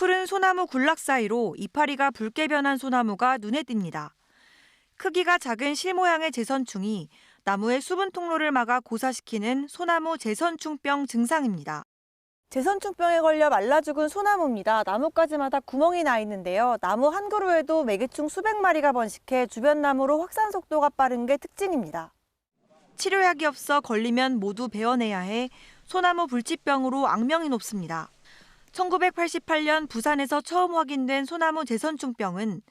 푸른 소나무 군락 사이로 이파리가 붉게 변한 소나무가 눈에 띕니다. 크기가 작은 실 모양의 재선충이 나무의 수분 통로를 막아 고사시키는 소나무 재선충병 증상입니다. 재선충병에 걸려 말라 죽은 소나무입니다. 나뭇가지마다 구멍이 나 있는데요. 나무 한 그루에도 매개충 수백 마리가 번식해 주변 나무로 확산 속도가 빠른 게 특징입니다. 치료약이 없어 걸리면 모두 베어내야 해 소나무 불치병으로 악명이 높습니다. 1988년 부산에서 처음 확인된 소나무 재선충병은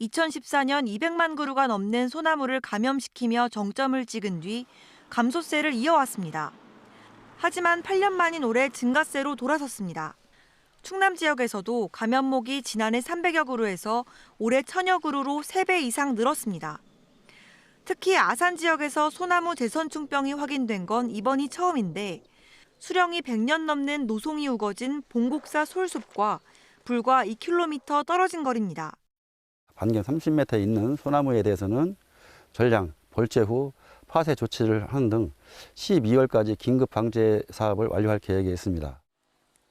2014년 200만 그루가 넘는 소나무를 감염시키며 정점을 찍은 뒤 감소세를 이어왔습니다. 하지만 8년 만인 올해 증가세로 돌아섰습니다. 충남 지역에서도 감염목이 지난해 300여 그루에서 올해 1000여 그루로 3배 이상 늘었습니다. 특히 아산 지역에서 소나무 재선충병이 확인된 건 이번이 처음인데 수령이 100년 넘는 노송이 우거진 봉곡사 솔숲과 불과 2km 떨어진 거리입니다. 반경 30m 있는 소나무에 대해서는 전량 벌채 후 파쇄 조치를 하는 등 12월까지 긴급 방제 사업을 완료할 계획에 있습니다.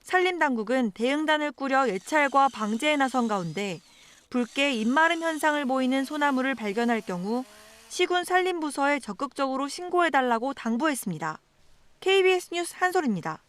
산림 당국은 대응단을 꾸려 예찰과 방제에 나선 가운데 붉게 입마름 현상을 보이는 소나무를 발견할 경우 시군 산림부서에 적극적으로 신고해달라고 당부했습니다. KBS 뉴스 한솔입니다.